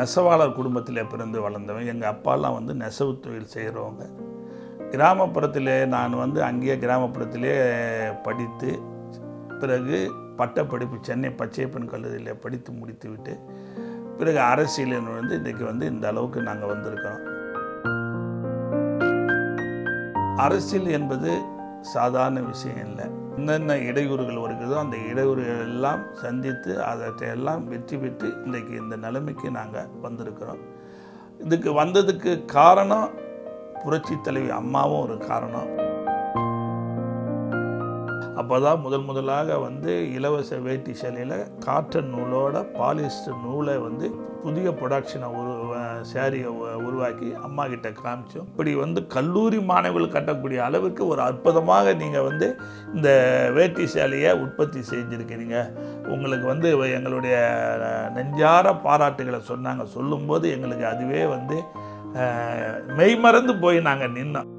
நெசவாளர் குடும்பத்தில் பிறந்து வளர்ந்தவன். எங்கள் அப்பாலாம் வந்து நெசவு தொழில் செய்கிறவங்க கிராமப்புறத்தில் நான் வந்து அங்கேயே கிராமப்புறத்திலே படித்து பிறகு பட்டப்படிப்பு சென்னை பச்சையப்பன் கல்லூரியில் படித்து முடித்துவிட்டு பிறகு அரசியலில் நுழைந்து இன்றைக்கு வந்து இந்த அளவுக்கு நாங்கள் வந்திருக்கிறோம். அரசியல் என்பது சாதாரண விஷயம் இல்லை. என்னென்ன இடையூறுகள் வருகிறதோ அந்த இடையூறுகள் எல்லாம் சந்தித்து அதற்றையெல்லாம் வெற்றி பெற்று இன்றைக்கு இந்த நிலைமைக்கு நாங்கள் வந்திருக்கிறோம். இதுக்கு வந்ததுக்கு காரணம் புரட்சி தலைவி அம்மாவும் ஒரு காரணம். அப்போ தான் முதல் முதலாக வந்து இலவச வேட்டி சேலையில் காட்டன் நூலோட பாலிஸ்டர் நூலை வந்து புதிய ப்ரொடக்ஷனை ஒரு சேரீயை உருவாக்கி அம்மா கிட்ட காமிச்சோம். இப்படி வந்து கல்லூரி மாணவர்கள் கட்டக்கூடிய அளவுக்கு ஒரு அற்புதமாக நீங்கள் வந்து இந்த வேட்டி சேலையை உற்பத்தி செஞ்சுருக்கிறீங்க. உங்களுக்கு வந்து எங்களுடைய நெஞ்சார பாராட்டுகளை சொன்னாங்க. சொல்லும்போது எங்களுக்கு அதுவே வந்து மெய்மறந்து போய் நாங்கள் நின்னோம்.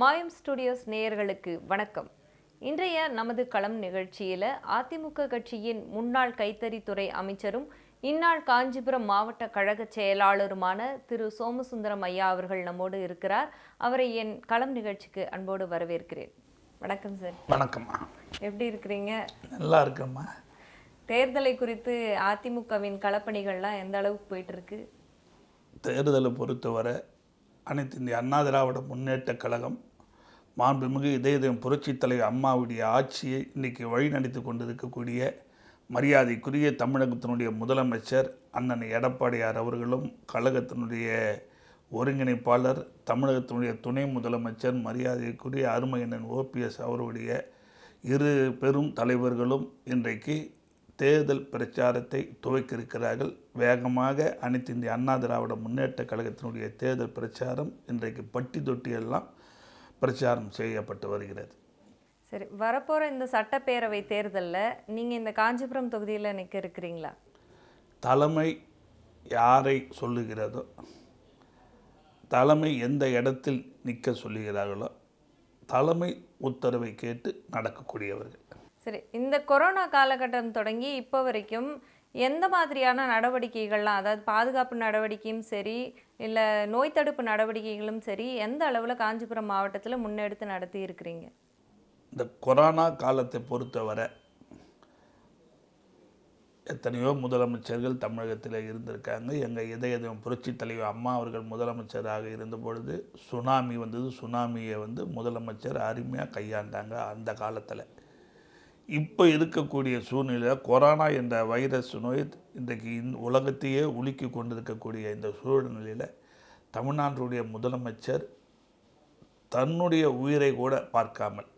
மாயம் ஸ்டுடியோஸ் நேயர்களுக்கு வணக்கம். இன்றைய நமது களம் நிகழ்ச்சியில் அதிமுக கட்சியின் முன்னாள் கைத்தறித்துறை அமைச்சரும் இந்நாள் காஞ்சிபுரம் மாவட்ட கழக செயலாளருமான திரு சோமசுந்தரம் ஐயா அவர்கள் நம்மோடு இருக்கிறார். அவரை என் களம் நிகழ்ச்சிக்கு அன்போடு வரவேற்கிறேன். வணக்கம் சார். வணக்கம்மா எப்படி இருக்கிறீங்க? நல்லா இருக்கம்மா. தேர்தலை குறித்து அதிமுகவின் களப்பணிகள்லாம் எந்த அளவுக்கு போயிட்டு இருக்கு தேர்தலை பொறுத்தவரை அனைத்து இந்திய அண்ணா திராவிட முன்னேற்ற கழகம் மாண்புமிகு இதயம் புரட்சித் தலைவர் அம்மாவுடைய ஆட்சியை இன்றைக்கி வழிநடத்தி கொண்டிருக்கக்கூடிய மரியாதைக்குரிய தமிழகத்தினுடைய முதலமைச்சர் அண்ணன் எடப்பாடியார் அவர்களும் கழகத்தினுடைய ஒருங்கிணைப்பாளர் தமிழகத்தினுடைய துணை முதலமைச்சர் மரியாதைக்குரிய அருமையண்ணன் ஓபிஎஸ் அவருடைய இரு பெரும் தலைவர்களும் இன்றைக்கு தேர்தல் பிரச்சாரத்தை துவக்கியிருக்கிறார்கள். வேகமாக அனைத்து இந்திய அண்ணா திராவிட முன்னேற்ற கழகத்தினுடைய தேர்தல் பிரச்சாரம் இன்றைக்கு பட்டி தொட்டி எல்லாம் பிரச்சாரம் செய்யப்பட்டு வருகிறது. சரி வரப்போகிற இந்த சட்டப்பேரவை தேர்தலில் நீங்கள் இந்த காஞ்சிபுரம் தொகுதியில் நிற்க இருக்கிறீங்களா? தலைமை யாரை சொல்லுகிறதோ தலைமை எந்த இடத்தில் நிற்க சொல்லுகிறார்களோ தலைமை உத்தரவை கேட்டு நடக்கக்கூடியவர்கள். சரி இந்த கொரோனா காலகட்டம் தொடங்கி இப்போ வரைக்கும் எந்த மாதிரியான நடவடிக்கைகள்லாம் அதாவது பாதுகாப்பு நடவடிக்கையும் சரி இல்லை நோய் தடுப்பு நடவடிக்கைகளும் சரி எந்த அளவில் காஞ்சிபுரம் மாவட்டத்தில் முன்னெடுத்து நடத்தி இருக்கிறீங்க? இந்த கொரோனா காலத்தை பொறுத்தவரை எத்தனையோ முதலமைச்சர்கள் தமிழகத்தில் இருந்திருக்காங்க. எங்கள் இதயம் புரட்சி தலைவர் அம்மா அவர்கள் முதலமைச்சராக இருந்த பொழுது சுனாமி வந்தது சுனாமியை வந்து முதலமைச்சர் அருமையாக கையாண்டாங்க அந்த காலத்தில். இப்போ இருக்கக்கூடிய சூழ்நிலையில் கொரோனா என்ற வைரஸ் நோய் இன்றைக்கு இந்த உலகத்தையே உலுக்கி கொண்டிருக்கக்கூடிய இந்த சூழ்நிலையில் தமிழ்நாட்டுடைய முதலமைச்சர் தன்னுடைய உயிரை கூட பார்க்காமல்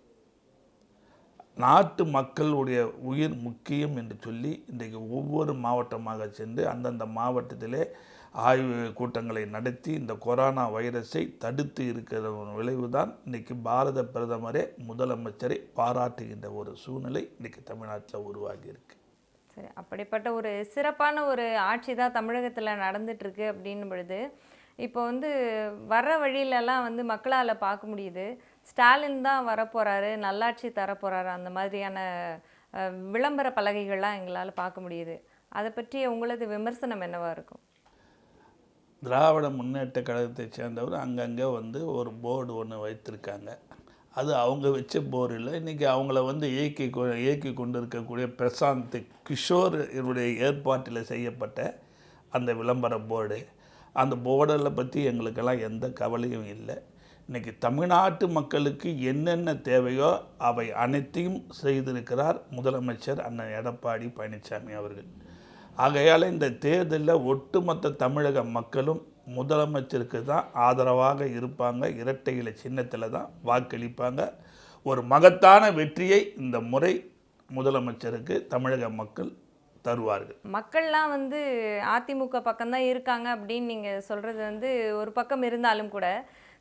நாட்டு மக்களுடைய உயிர் முக்கியம் என்று சொல்லி இன்றைக்கு ஒவ்வொரு மாவட்டமாக சென்று அந்தந்த மாவட்டத்திலே ஆய்வு கூட்டங்களை நடத்தி இந்த கொரோனா வைரஸை தடுத்து இருக்கிற ஒரு விளைவுதான் இன்றைக்கி பாரத பிரதமரே முதலமைச்சரை பாராட்டுகின்ற ஒரு சூழ்நிலை இன்றைக்கி தமிழ்நாட்டில் உருவாகியிருக்கு சரி அப்படிப்பட்ட ஒரு சிறப்பான ஒரு ஆட்சி தான் தமிழகத்தில் நடந்துட்டுருக்கு அப்படின்னும் பொழுது இப்போ வந்து வர்ற வழியிலலாம் வந்து மக்களால் பார்க்க முடியுது. ஸ்டாலின் தான் வரப்போகிறாரு நல்லாட்சி தரப்போகிறாரு அந்த மாதிரியான விளம்பர பலகைகள்லாம் எங்களால் பார்க்க முடியுது. அதை பற்றி உங்களது விமர்சனம் என்னவாக இருக்கும்? திராவிட முன்னேற்ற கழகத்தை சேர்ந்தவர் அங்கங்கே வந்து ஒரு போர்டு ஒன்று வைத்திருக்காங்க. அது அவங்க வச்ச போர் இல்லை. இன்றைக்கி அவங்கள வந்து இயக்கி கொ- இயக்கி கொண்டு இருக்கக்கூடிய பிரசாந்த் கிஷோர் இவருடைய ஏற்பாட்டில் செய்யப்பட்ட அந்த விளம்பர போர்டு. அந்த போர்டில் பற்றி எங்களுக்கெல்லாம் எந்த கவலையும் இல்லை. இன்றைக்கி தமிழ்நாட்டு மக்களுக்கு என்னென்ன தேவையோ அவை அனைத்தையும் செய்திருக்கிறார் முதலமைச்சர் அண்ணன் எடப்பாடி பழனிசாமி அவர்கள். ஆகையால் இந்த தேர்தலில் ஒட்டுமொத்த தமிழக மக்களும் முதலமைச்சருக்கு தான் ஆதரவாக இருப்பாங்க. இரட்டை இலை சின்னத்தில் தான் வாக்களிப்பாங்க. ஒரு மகத்தான வெற்றியை இந்த முறை முதலமைச்சருக்கு தமிழக மக்கள் தருவார்கள். மக்கள்லாம் வந்து அதிமுக பக்கம்தான் இருக்காங்க அப்படின்னு நீங்கள் சொல்கிறது வந்து ஒரு பக்கம் இருந்தாலும் கூட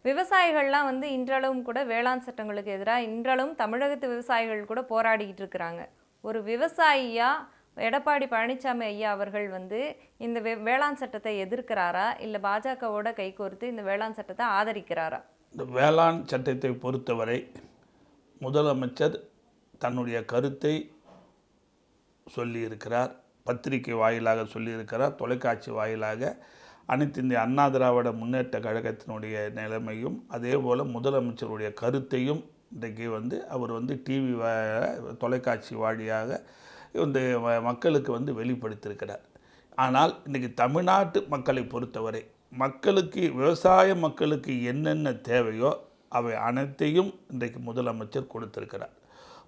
விவசாயிகள்லாம் வந்து இன்றளவும் கூட வேளாண் சட்டங்களுக்கு எதிராக இன்றளவும் தமிழகத்து விவசாயிகள் கூட போராடிக்கிட்டு இருக்கிறாங்க. ஒரு விவசாயியாக எடப்பாடி பழனிசாமி ஐயா அவர்கள் வந்து இந்த வே வேளாண் சட்டத்தை எதிர்க்கிறாரா? இல்லை பாஜகவோட கைகோர்த்து இந்த வேளாண் சட்டத்தை ஆதரிக்கிறாரா? இந்த வேளாண் சட்டத்தை பொறுத்தவரை முதலமைச்சர் தன்னுடைய கருத்தை சொல்லியிருக்கிறார். பத்திரிகை வாயிலாக சொல்லியிருக்கிறார். தொலைக்காட்சி வாயிலாக அனைத்து இந்திய அண்ணா திராவிட முன்னேற்ற கழகத்தினுடைய நிலைமையும் அதே போல் முதலமைச்சருடைய கருத்தையும் இன்றைக்கு வந்து அவர் வந்து டிவி தொலைக்காட்சி வழியாக இந்த மக்களுக்கு வந்து வெளிப்படுத்தியிருக்கிறார். ஆனால் இன்றைக்கி தமிழ்நாட்டு மக்களை பொறுத்தவரை மக்களுக்கு விவசாய மக்களுக்கு என்னென்ன தேவையோ அவை அனைத்தையும் இன்றைக்கு முதலமைச்சர் கொடுத்திருக்கிறார்.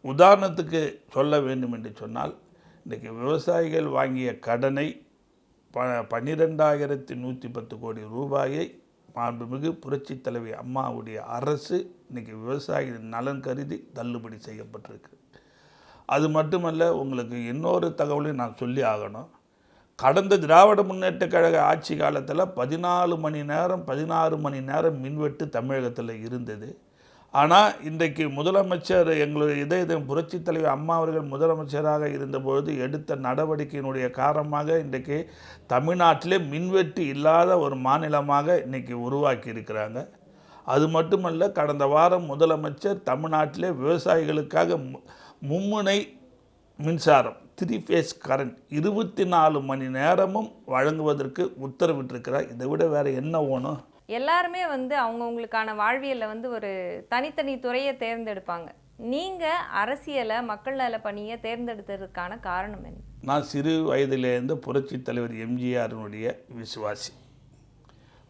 உதாரணத்துக்கு சொல்ல வேண்டும் என்று சொன்னால் இன்றைக்கி விவசாயிகள் வாங்கிய கடனை ப பன்னிரெண்டாயிரத்தி நூற்றி பத்து கோடி ரூபாயை மாண்புமிகு புரட்சித் தலைவி அம்மாவுடைய அரசு இன்றைக்கி விவசாயிகளின் நலன் கருதி தள்ளுபடி செய்யப்பட்டிருக்கு. அது மட்டுமல்ல உங்களுக்கு இன்னொரு தகவலையும் நான் சொல்லி ஆகணும். கடந்த திராவிட முன்னேற்ற கழக ஆட்சி காலத்தில் பதினாலு மணி நேரம் பதினாறு மணி நேரம் மின்வெட்டு தமிழகத்தில் இருந்தது. ஆனால் இன்றைக்கு முதலமைச்சர் எங்களுடைய இதய புரட்சி தலைவர் அம்மா அவர்கள் முதலமைச்சராக இருந்தபொழுது எடுத்த நடவடிக்கையினுடைய காரணமாக இன்றைக்கு தமிழ்நாட்டிலே மின்வெட்டு இல்லாத ஒரு மாநிலமாக இன்றைக்கி உருவாக்கி இருக்கிறாங்க. அது மட்டுமல்ல கடந்த வாரம் முதலமைச்சர் தமிழ்நாட்டிலே விவசாயிகளுக்காக மும்முனை மின்சாரம் த்ரீ ஃபேஸ் கரண்ட் இருபத்தி நாலு மணி நேரமும் வழங்குவதற்கு உத்தரவிட்டிருக்கிறார். இதை விட வேறு என்ன வேணும்? எல்லாருமே வந்து அவங்கவுங்களுக்கான வாழ்வியலில் வந்து ஒரு தனித்தனி துறையை தேர்ந்தெடுப்பாங்க. நீங்கள் அரசியலை மக்கள் நல பணியை தேர்ந்தெடுத்ததுக்கான காரணம் என்ன? நான் சிறு வயதிலேருந்து புரட்சித் தலைவர் எம்ஜிஆரினுடைய விசுவாசி.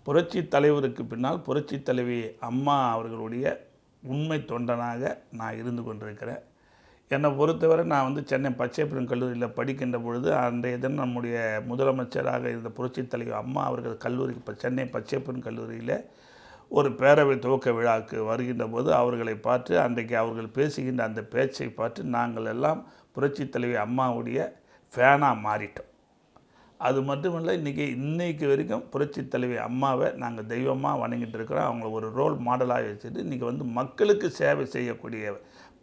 புரட்சித் தலைவருக்கு பின்னால் புரட்சித் தலைவி அம்மா அவர்களுடைய உண்மை தொண்டனாக நான் இருந்து கொண்டிருக்கிறேன். என்னை பொறுத்தவரை நான் வந்து சென்னை பச்சைப்புரம் கல்லூரியில் படிக்கின்ற பொழுது அன்றைய தினம் நம்முடைய முதலமைச்சராக இருந்த புரட்சித் தலைவர் அம்மா அவர்கள் கல்லூரி இப்போ சென்னை பச்சைப்புரம் கல்லூரியில் ஒரு பேரவை துவக்க விழாவுக்கு வருகின்ற போது அவர்களை பார்த்து அன்றைக்கு அவர்கள் பேசுகின்ற அந்த பேச்சை பார்த்து நாங்கள் எல்லாம் புரட்சித் தலைவி அம்மாவுடைய ஃபேனாக மாறிட்டோம். அது மட்டுமல்ல இன்றைக்கி இன்றைக்கு வரைக்கும் புரட்சித் தலைவி அம்மாவை நாங்கள் தெய்வமாக வணங்கிட்டு இருக்கிறோம். அவங்கள ஒரு ரோல் மாடலாக வச்சுட்டு இன்றைக்கி வந்து மக்களுக்கு சேவை செய்யக்கூடிய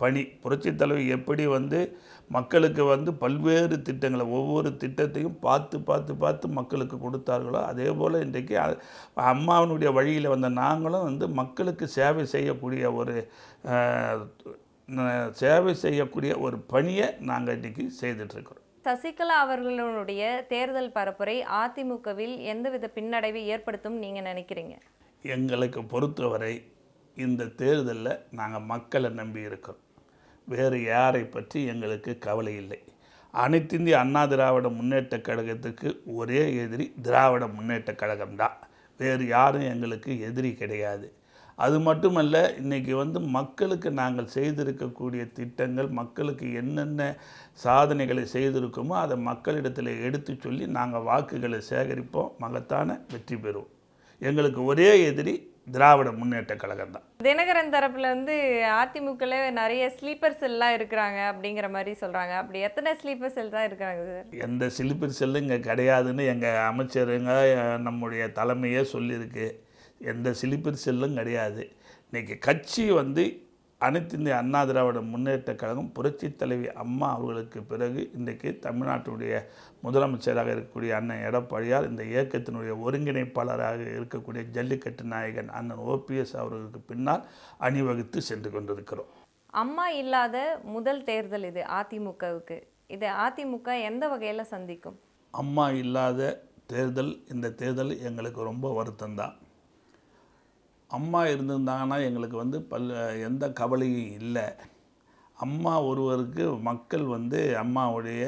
பணி. புரட்சித் தலைவி எப்படி வந்து மக்களுக்கு வந்து பல்வேறு திட்டங்களை ஒவ்வொரு திட்டத்தையும் பார்த்து பார்த்து பார்த்து மக்களுக்கு கொடுத்தார்களோ அதே போல் இன்றைக்கு அம்மாவினுடைய வழியில் வந்த நாங்களும் வந்து மக்களுக்கு சேவை செய்யக்கூடிய ஒரு சேவை செய்யக்கூடிய ஒரு பணியை நாங்கள் இன்றைக்கி செய்துட்ருக்கிறோம். சசிகலா அவர்களுடைய தேர்தல் பரப்புரை அதிமுகவில் எந்தவித பின்னடைவை ஏற்படுத்தும் நீங்கள் நினைக்கிறீங்க? எங்களுக்கு பொறுத்தவரை இந்த தேர்தலில் நாங்கள் மக்களை நம்பி இருக்கிறோம். வேறு யாரை பற்றி எங்களுக்கு கவலை இல்லை. அனைத்திந்திய அண்ணா திராவிட முன்னேற்ற கழகத்துக்கு ஒரே எதிரி திராவிட முன்னேற்ற கழகம்தான் வேறு யாரும் எங்களுக்கு எதிரி கிடையாது. அது மட்டுமல்ல இன்றைக்கி வந்து மக்களுக்கு நாங்கள் செய்திருக்கக்கூடிய திட்டங்கள் மக்களுக்கு என்னென்ன சாதனைகளை செய்திருக்கோமோ அதை மக்களிடத்தில் எடுத்து சொல்லி நாங்கள் வாக்குகளை சேகரிப்போம் மகத்தான வெற்றி பெறுவோம். எங்களுக்கு ஒரே எதிரி திராவிட முன்னேற்ற கழகம் தான். தினகரன் தரப்புல வந்து அதிமுகல நிறைய ஸ்லீப்பர் செல்லாம் இருக்கிறாங்க அப்படிங்கிற மாதிரி சொல்றாங்க. அப்படி எத்தனை ஸ்லீப்பர் செல் தான் இருக்கிறாங்க சார்? எந்த சிலிப்பர் செல்லும் இங்கே கிடையாதுன்னு எங்கள் அமைச்சருங்க நம்முடைய தலைமையே சொல்லியிருக்கு எந்த சிலிப்பர் செல்லும் கிடையாது. இன்றைக்கி கட்சி வந்து அனைத்து இந்திய அண்ணா திராவிட முன்னேற்ற கழகம் புரட்சித் தலைவி அம்மா அவர்களுக்கு பிறகு இன்றைக்கு தமிழ்நாட்டுடைய முதலமைச்சராக இருக்கக்கூடிய அண்ணன் எடப்பாடியார் இந்த இயக்கத்தினுடைய ஒருங்கிணைப்பாளராக இருக்கக்கூடிய ஜல்லிக்கட்டு நாயகன் அண்ணன் ஓபிஎஸ் அவர்களுக்கு பின்னால் அணிவகுத்து சென்று கொண்டிருக்கிறோம். அம்மா இல்லாத முதல் தேர்தல் இது அதிமுகவுக்கு. இது அதிமுக எந்த வகையில சந்திக்கும்? அம்மா இல்லாத தேர்தல் இந்த தேர்தல் எங்களுக்கு ரொம்ப வருத்தம்தான். அம்மா இருந்திருந்தாங்கன்னா எங்களுக்கு வந்து பல் எந்த கவலையும் இல்லை. அம்மா ஒருவருக்கு மக்கள் வந்து அம்மாவுடைய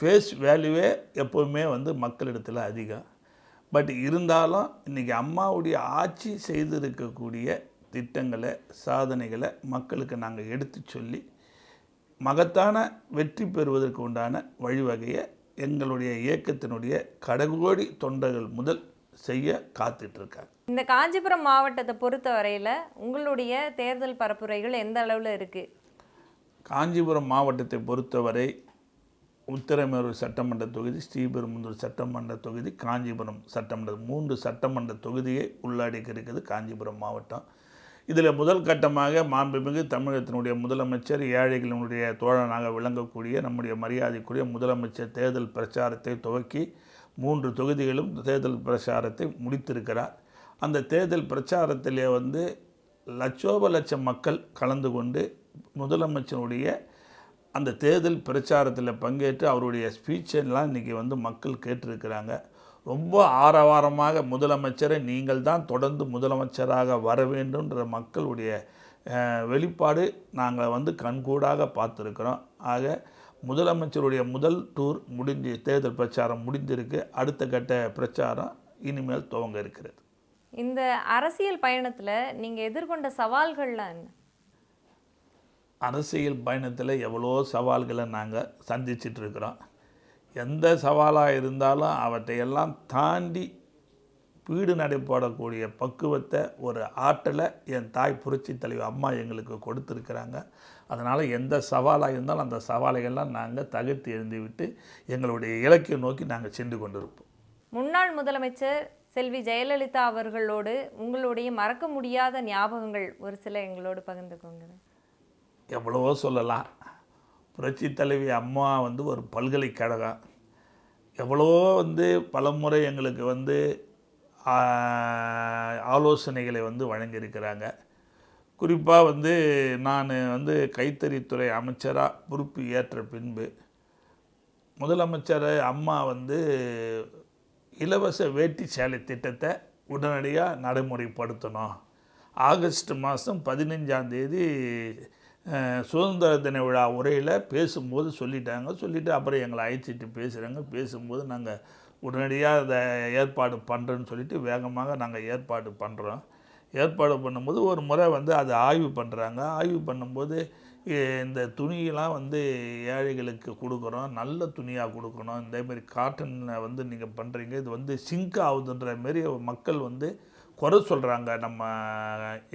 ஃபேஸ் வேல்யூவே எப்போவுமே வந்து மக்களிடத்தில் அதிகம். பட் இருந்தாலும் இன்றைக்கி அம்மாவுடைய ஆட்சி செய்திருக்கக்கூடிய திட்டங்களை சாதனைகளை மக்களுக்கு நாங்கள் எடுத்து சொல்லி மகத்தான வெற்றி பெறுவதற்கு உண்டான வழிவகையை எங்களுடைய இயக்கத்தினுடைய கடகோடி தொண்டர்கள் முதல் செய்ய காத்துட்ருக்காங்க இந்த காஞ்சிபுரம் மாவட்டத்தை பொறுத்த வரையில் உங்களுடைய தேர்தல் பரப்புரைகள் எந்த அளவில் இருக்குது காஞ்சிபுரம் மாவட்டத்தை பொறுத்தவரை உத்திரமேரூர் சட்டமன்ற தொகுதி ஸ்ரீபெரும்புதூர் சட்டமன்ற தொகுதி காஞ்சிபுரம் சட்டமன்ற மூன்று சட்டமன்ற தொகுதியை உள்ளடக்கி இருக்குது காஞ்சிபுரம் மாவட்டம். இதில் முதல் கட்டமாக மாண்புமிகு தமிழகத்தினுடைய முதலமைச்சர் ஏழைகளினுடைய தோழனாக விளங்கக்கூடிய நம்முடைய மரியாதைக்குரிய முதலமைச்சர் தேர்தல் பிரச்சாரத்தை துவக்கி மூன்று தொகுதிகளும் தேர்தல் பிரச்சாரத்தை முடித்திருக்கிறார். அந்த தேர்தல் பிரச்சாரத்திலே வந்து லட்சோப லட்சம் மக்கள் கலந்து கொண்டு முதலமைச்சருடைய அந்த தேர்தல் பிரச்சாரத்தில் பங்கேற்று அவருடைய ஸ்பீச்செல்லாம் இன்றைக்கி வந்து மக்கள் கேட்டிருக்கிறாங்க. ரொம்ப ஆரவாரமாக முதலமைச்சரை நீங்கள் தான் தொடர்ந்து முதலமைச்சராக வர வேண்டும்ன்ற மக்களுடைய வெளிப்பாடு நாங்கள் வந்து கண்கூடாக பார்த்துருக்குறோம். ஆக முதலமைச்சருடைய முதல் டூர் முடிஞ்சு தேர்தல் பிரச்சாரம் முடிந்திருக்கு அடுத்த கட்ட பிரச்சாரம் இனிமேல் துவங்க இருக்கிறது. இந்த அரசியல் பயணத்துல நீங்க எதிர்கொண்ட சவால்கள்லாம் என்ன? அரசியல் பயணத்தில் எவ்வளோ சவால்களை நாங்கள் சந்திச்சிட்டு இருக்கிறோம். எந்த சவாலாக இருந்தாலும் அவற்றையெல்லாம் தாண்டி வீடு நடைபோடக்கூடிய பக்குவத்தை ஒரு ஆற்றலை என் தாய் புரட்சி தலைவர் அம்மா எங்களுக்கு கொடுத்துருக்குறாங்க. அதனால் எந்த சவாலாக இருந்தாலும் அந்த சவாலையெல்லாம் நாங்கள் தகர்த்து எழுந்துவிட்டு எங்களுடைய இலக்கை நோக்கி நாங்கள் சென்று கொண்டிருப்போம். முன்னாள் முதலமைச்சர் செல்வி ஜெயலலிதா அவர்களோடு உங்களுடைய மறக்க முடியாத ஞாபகங்கள் ஒரு சில எங்களோடு பகிர்ந்துக்கோங்க எவ்வளவோ சொல்லலாம். புரட்சி தலைவி அம்மா வந்து ஒரு பல்கலைக்கழகம். எவ்வளோ வந்து பலமுறை எங்களுக்கு வந்து ஆலோசனைகளை வந்து வழங்கியிருக்கிறாங்க. குறிப்பாக வந்து நான் வந்து கைத்தறித்துறை அமைச்சராக பொறுப்பு ஏற்ற பின்பு முதலமைச்சர் அம்மா வந்து இலவச வேட்டி சேலை திட்டத்தை உடனடியாக நடைமுறைப்படுத்தணும். ஆகஸ்ட் மாதம் பதினஞ்சாந்தேதி சுதந்திர தின விழா உரையில் பேசும்போது சொல்லிட்டாங்க. சொல்லிவிட்டு அப்புறம் எங்களை அழைச்சிட்டு பேசுகிறாங்க பேசும்போது நாங்கள் உடனடியாக அதை ஏற்பாடு பண்ணுறோன்னு சொல்லிட்டு வேகமாக நாங்கள் ஏற்பாடு பண்ணுறோம் ஏற்பாடு பண்ணும்போது ஒரு முறை வந்து அதை ஆய்வு பண்ணுறாங்க ஆய்வு பண்ணும்போது இந்த துணியெல்லாம் வந்து ஏழைகளுக்கு கொடுக்குறோம் நல்ல துணியாக கொடுக்கணும். இதேமாரி காட்டனை வந்து நீங்கள் பண்ணுறீங்க இது வந்து சிங்க் ஆகுதுன்ற மாரி மக்கள் வந்து குறை சொல்கிறாங்க நம்ம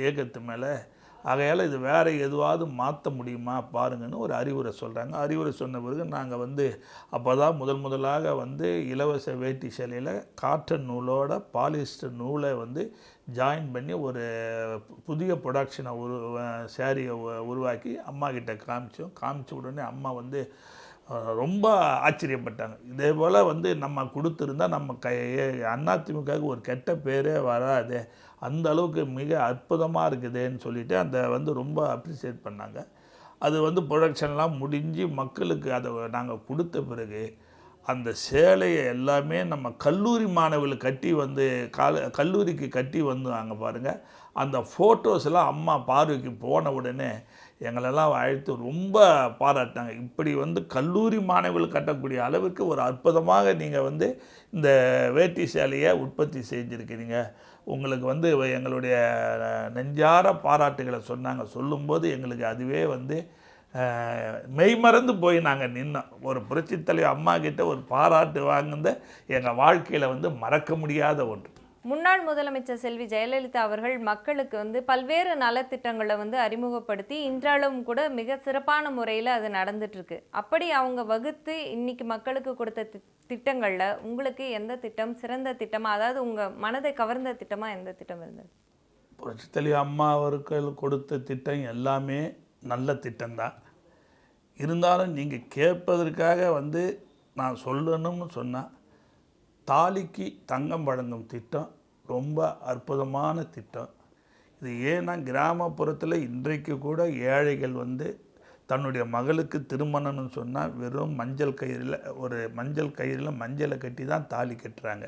ஏகத்து மேலே. ஆகையால் இது வேறு எதுவாவது மாற்ற முடியுமா பாருங்கன்னு ஒரு அறிவுரை சொல்கிறாங்க அறிவுரை சொன்ன பிறகு நாங்கள் வந்து அப்போ தான் முதல் முதலாக வந்து இலவச வேட்டி சேலையில் காட்டன் நூலோட பாலிஸ்டர் நூலை வந்து ஜாயின் பண்ணி ஒரு புதிய ப்ரொடக்ஷனை உரு சேரீயை உருவாக்கி அம்மா கிட்ட காமிச்சோம். காமிச்ச உடனே அம்மா வந்து ரொம்ப ஆச்சரியப்பட்டாங்க. இதே போல் வந்து நம்ம கொடுத்துருந்தா நம்ம கை அதிமுகவுக்கு ஒரு கெட்ட பேரே வராது. அந்த அளவுக்கு மிக அற்புதமாக இருக்குதுன்னு சொல்லிட்டு அந்த வந்து ரொம்ப அப்ரிசியேட் பண்ணாங்க. அது வந்து ப்ரொடக்ஷன்லாம் முடிஞ்சு மக்களுக்கு அதை நாங்கள் கொடுத்த பிறகு அந்த சேலையை எல்லாமே நம்ம கல்லூரி மாணவர்கள் கட்டி வந்து கால கல்லூரிக்கு கட்டி வந்தாங்க பாருங்கள் அந்த ஃபோட்டோஸ்லாம் அம்மா பார்வைக்கு போன உடனே எங்களெல்லாம் அழைத்து ரொம்ப பாராட்டினாங்க. இப்படி வந்து கல்லூரி மாணவர்கள் கட்டக்கூடிய அளவுக்கு ஒரு அற்புதமாக நீங்கள் வந்து இந்த வேட்டி சேலையை உற்பத்தி செஞ்சுருக்கிறீங்க. உங்களுக்கு வந்து எங்களுடைய நெஞ்சார பாராட்டுகளை சொன்னாங்க. சொல்லும்போது எங்களுக்கு அதுவே வந்து மெய்மறந்து போய் நாங்கள் நின்னோம். ஒரு புரட்சித்தலைவர் அம்மா கிட்ட ஒரு பாராட்டு வாங்குந்த எங்கள் வாழ்க்கையில் வந்து மறக்க முடியாத ஒன்று. முன்னாள் முதலமைச்சர் செல்வி ஜெயலலிதா அவர்கள் மக்களுக்கு வந்து பல்வேறு நலத்திட்டங்களை வந்து அறிமுகப்படுத்தி இன்றளவும் கூட மிக சிறப்பான முறையில் அது நடந்துட்டுருக்கு. அப்படி அவங்க வகுத்து இன்னைக்கு மக்களுக்கு கொடுத்த தி- உங்களுக்கு எந்த திட்டம் சிறந்த திட்டமாக அதாவது உங்கள் மனதை கவர்ந்த திட்டமாக எந்த திட்டம் இருந்தது? புரட்சித் அம்மா அவர்கள் கொடுத்த திட்டம் எல்லாமே நல்ல திட்டம்தான். இருந்தாலும் நீங்கள் கேட்பதற்காக வந்து நான் சொல்லணும்னு சொன்னால் தாலிக்கு தங்கம் வழங்கும் திட்டம் ரொம்ப அற்புதமான திட்டம். இது ஏன்னா கிராமப்புறத்தில் இன்றைக்கு கூட ஏழைகள் வந்து தன்னுடைய மகளுக்கு திருமணம்னு சொன்னால் வெறும் மஞ்சள் கயிறில் ஒரு மஞ்சள் கயிறில் மஞ்சளை கட்டி தான் தாலி கட்டுறாங்க.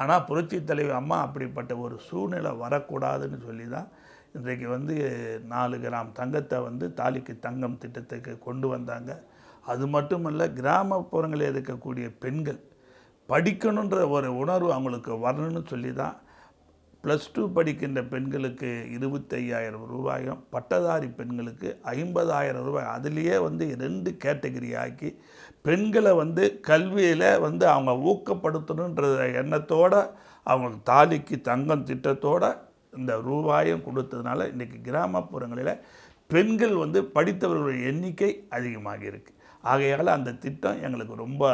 ஆனால் புரட்சி தலைவர் அம்மா அப்படிப்பட்ட ஒரு சூழ்நிலை வரக்கூடாதுன்னு சொல்லி தான் இன்றைக்கு வந்து நாலு கிராம் தங்கத்தை வந்து தாலிக்கு தங்கம் திட்டத்துக்கு கொண்டு வந்தாங்க. அது மட்டுமல்ல கிராமப்புறங்களில் இருக்கக்கூடிய பெண்கள் படிக்கணுன்ற ஒரு உணர்வு அவங்களுக்கு வரணும்னு சொல்லி தான் ப்ளஸ் டூ படிக்கின்ற பெண்களுக்கு இருபத்தையாயிரம் ரூபாயும் பட்டதாரி பெண்களுக்கு ஐம்பதாயிரம் ரூபாய். அதுலேயே வந்து ரெண்டு கேட்டகரி ஆக்கி பெண்களை வந்து கல்வியில் வந்து அவங்க ஊக்கப்படுத்தணுன்ற எண்ணத்தோட அவங்களுக்கு தாலிக்கு தங்கம் திட்டத்தோட இந்த ரூபாயும் கொடுத்ததுனால இன்றைக்கி கிராமப்புறங்களில் பெண்கள் வந்து படித்தவர்களுடைய எண்ணிக்கை அதிகமாக இருக்குது ஆகையால் அந்த திட்டம் எங்களுக்கு ரொம்ப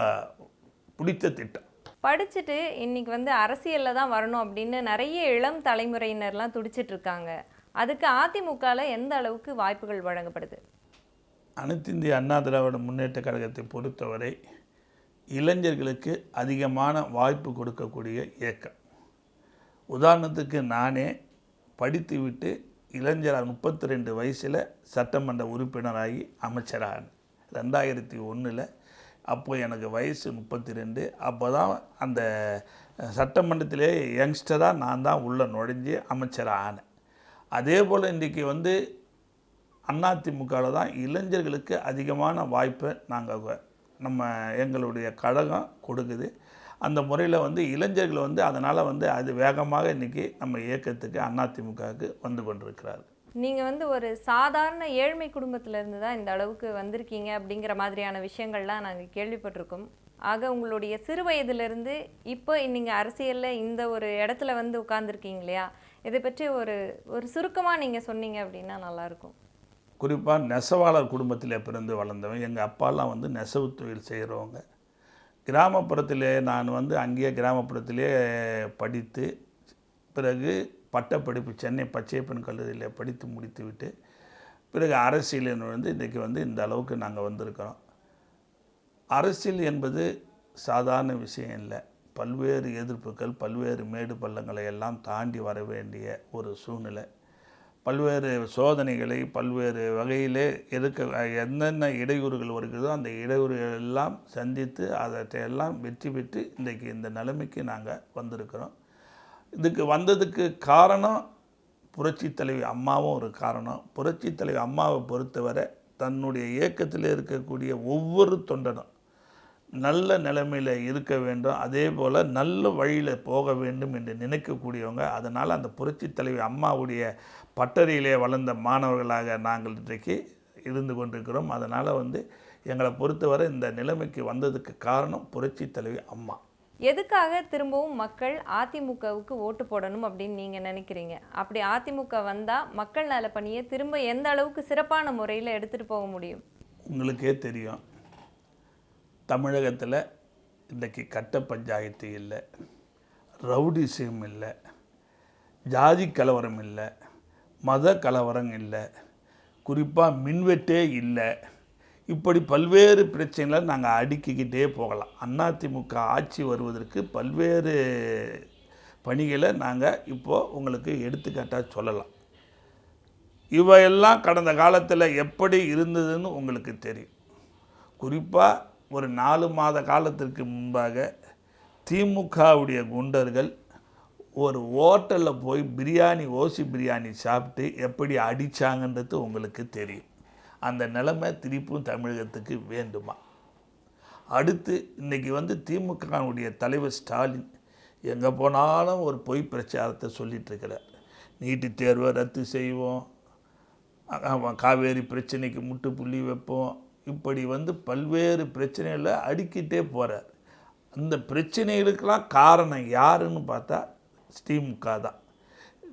பிடித்த திட்டம். படிச்சுட்டு இன்னைக்கு வந்து அரசியல்ல தான் வரணும் அப்படின்னு நிறைய இளம் தலைமுறையினர்லாம் துடிச்சிட்டு இருக்காங்க. அதுக்கு அதிமுகல எந்த அளவுக்கு வாய்ப்புகள் வழங்கப்படுது? அனைத்து இந்திய அண்ணா திராவிட முன்னேற்ற கழகத்தை பொறுத்தவரை இளைஞர்களுக்கு அதிகமான வாய்ப்பு கொடுக்கக்கூடிய இயக்கம். உதாரணத்துக்கு நானே படித்துவிட்டு இளைஞராக முப்பத்தி ரெண்டு வயசில் சட்டமன்ற உறுப்பினராகி அமைச்சராக ரெண்டாயிரத்தி ஒன்றில் அப்போது எனக்கு வயசு முப்பத்தி ரெண்டு அப்போ தான் அந்த சட்டமன்றத்திலே யங்ஸ்டராக நான் தான் உள்ளே நுழைஞ்சு அமைச்சராக ஆனேன் அதே போல் இன்றைக்கி வந்து அதிமுகவில் தான் இளைஞர்களுக்கு அதிகமான வாய்ப்பை நாங்கள் நம்ம எங்களுடைய கழகம் கொடுக்குது. அந்த முறையில் வந்து இளைஞர்கள் வந்து அதனால் வந்து அது வேகமாக இன்றைக்கி நம்ம இயக்கத்துக்கு அதிமுகவுக்கு வந்து கொண்டிருக்கிறார்கள். நீங்கள் வந்து ஒரு சாதாரண ஏழ்மை குடும்பத்திலேருந்து தான் இந்த அளவுக்கு வந்திருக்கீங்க அப்படிங்கிற மாதிரியான விஷயங்கள்லாம் நாங்கள் கேள்விப்பட்டிருக்கோம். ஆக உங்களுடைய சிறு வயதிலிருந்து இப்போ நீங்கள் அரசியலில் இந்த ஒரு இடத்துல வந்து உட்கார்ந்துருக்கீங்க இல்லையா? இதை பற்றி ஒரு ஒரு சுருக்கமாக நீங்கள் சொன்னீங்க அப்படின்னா நல்லாயிருக்கும். குறிப்பாக நெசவாளர் குடும்பத்தில் பிறந்து வளர்ந்தவன் எங்கள் அப்பாலாம் வந்து நெசவு தொழில் செய்கிறவங்க கிராமப்புறத்திலே நான் வந்து அங்கேயே கிராமப்புறத்திலே படித்து பிறகு பட்டப்படிப்பு சென்னை பச்சையப்பன் கல்லூரியில் படித்து முடித்துவிட்டு பிறகு அரசியலில் வந்து இன்றைக்கி வந்து இந்த அளவுக்கு நாங்கள் வந்திருக்கிறோம். அரசியல் என்பது சாதாரண விஷயம் இல்லை. பல்வேறு எதிர்ப்புகள் பல்வேறு மேடு பள்ளங்களை எல்லாம் தாண்டி வர வேண்டிய ஒரு சூழ்நிலை. பல்வேறு சோதனைகளை பல்வேறு வகையிலே இருக்க என்னென்ன இடையூறுகள் வருகிறதோ அந்த இடையூறுகள் எல்லாம் சந்தித்து அதற்றையெல்லாம் வெற்றி பெற்று இன்றைக்கு இந்த நிலைமைக்கு நாங்கள் வந்திருக்கிறோம். இதுக்கு வந்ததுக்கு காரணம் புரட்சி தலைவி அம்மாவும் ஒரு காரணம். புரட்சி தலைவி அம்மாவை பொறுத்தவரை தன்னுடைய இயக்கத்தில் இருக்கக்கூடிய ஒவ்வொரு தொண்டனும் நல்ல நிலைமையில் இருக்க வேண்டும். அதே போல் நல்ல வழியில் போக வேண்டும் என்று நினைக்கக்கூடியவங்க. அதனால் அந்த புரட்சி தலைவி அம்மாவுடைய பட்டறையிலே வளர்ந்த மாணவர்களாக நாங்கள் இன்றைக்கு இருந்து கொண்டிருக்கிறோம். அதனால் வந்து எங்களை பொறுத்தவரை இந்த நிலைமைக்கு வந்ததுக்கு காரணம் புரட்சி தலைவி அம்மா. எதுக்காக திரும்பவும் மக்கள் அதிமுகவுக்கு ஓட்டு போடணும் அப்படின்னு நீங்கள் நினைக்கிறீங்க? அப்படி அதிமுக வந்தால் மக்கள் நல பணியை திரும்ப எந்த அளவுக்கு சிறப்பான முறையில் எடுத்துகிட்டு போக முடியும்? உங்களுக்கே தெரியும். தமிழகத்தில் இன்றைக்கி கட்ட பஞ்சாயத்து இல்லை. ரவுடிசம் இல்லை. ஜாதி கலவரம் இல்லை. மத கலவரம் இல்லை. குறிப்பாக மின்வெட்டே இல்லை. இப்படி பல்வேறு பிரச்சனைகளை நாங்கள் அடுக்கிக்கிட்டே போகலாம். அதிமுக ஆட்சி வருவதற்கு பல்வேறு பணிகளை நாங்கள் இப்போது உங்களுக்கு எடுத்துக்காட்டாக சொல்லலாம். இவையெல்லாம் கடந்த காலத்தில் எப்படி இருந்ததுன்னு உங்களுக்கு தெரியும். குறிப்பாக ஒரு நாலு மாத காலத்திற்கு முன்பாக திமுகவுடைய குண்டர்கள் ஒரு ஹோட்டலில் போய் பிரியாணி ஓசி பிரியாணி சாப்பிட்டு எப்படி அடித்தாங்கன்றது உங்களுக்கு தெரியும். அந்த நிலைமை திருப்பும் தமிழகத்துக்கு வேண்டுமா? அடுத்து இன்றைக்கி வந்து திமுகவுடைய தலைவர் ஸ்டாலின் எங்கே போனாலும் ஒரு பொய் பிரச்சாரத்தை சொல்லிட்டு இருக்கிறார். நீட்டு தேர்வை ரத்து செய்வோம். ஆமாம் காவேரி பிரச்சனைக்கு முட்டுப்புள்ளி வைப்போம். இப்படி வந்து பல்வேறு பிரச்சனைகளை அடுக்கிட்டே போகிறார் அந்த பிரச்சனைகளுக்கெல்லாம் காரணம் யாருன்னு பார்த்தா திமுக தான்.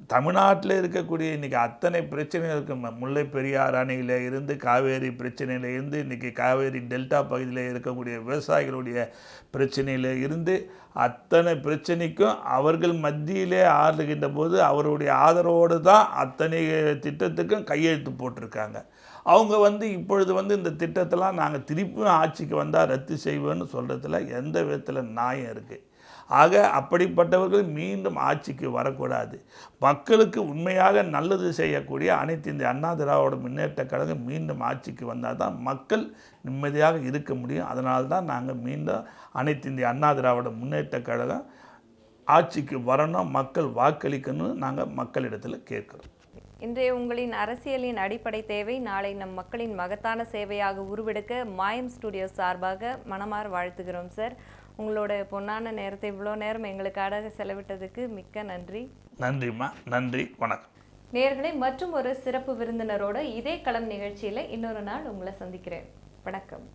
தமிழ்நாட்டில் இருக்கக்கூடிய இன்றைக்கி அத்தனை பிரச்சனைகள் இருக்குது முல்லை பெரியார் அணையில் இருந்து காவேரி பிரச்சனையில் இருந்து இன்றைக்கி காவேரி டெல்டா பகுதியில் இருக்கக்கூடிய விவசாயிகளுடைய பிரச்சனையில் இருந்து அத்தனை பிரச்சனைக்கும் அவர்கள் மத்தியிலே ஆளுகின்ற போது அவருடைய ஆதரவோடு தான் அத்தனை திட்டத்துக்கும் கையெழுத்து போட்டிருக்காங்க. அவங்க வந்து இப்பொழுது வந்து இந்த திட்டத்தெல்லாம் நாங்கள் திருப்பியும் ஆட்சிக்கு வந்தால் ரத்து செய்வோன்னு சொல்கிறதுல எந்த விதத்தில் நியாயம் இருக்குது ஆக அப்படிப்பட்டவர்கள் மீண்டும் ஆட்சிக்கு வரக்கூடாது. மக்களுக்கு உண்மையாக நல்லது செய்யக்கூடிய அனைத்து இந்த அண்ணா திராவிட முன்னேற்ற கழகம் மீண்டும் ஆட்சிக்கு வந்தால் தான் மக்கள் நிம்மதியாக இருக்க முடியும். அதனால தான் நாங்கள் மீண்டும் அனைத்து இந்திய அண்ணா திராவிட முன்னேற்ற கழகம் ஆட்சிக்கு வரணும் மக்கள் வாக்களிக்கணும்னு நாங்கள் மக்களிடத்தில் கேட்குறோம். இன்றைய உங்களின் அரசியலின் அடிப்படை தேவை நாளை நம் மக்களின் மகத்தான சேவையாக உருவெடுக்க மாயம் ஸ்டுடியோ சார்பாக மனமாற வாழ்த்துகிறோம் சார். உங்களோட பொன்னான நேரத்தை இவ்வளோ நேரம் எங்களுக்காக செலவிட்டதுக்கு மிக்க நன்றி. நன்றிம்மா. நன்றி. வணக்கம். நேர்களை மற்றும் ஒரு சிறப்பு விருந்தினரோட இதே களம் நிகழ்ச்சியில் இன்னொரு நாள் உங்களை சந்திக்கிறேன். வணக்கம்.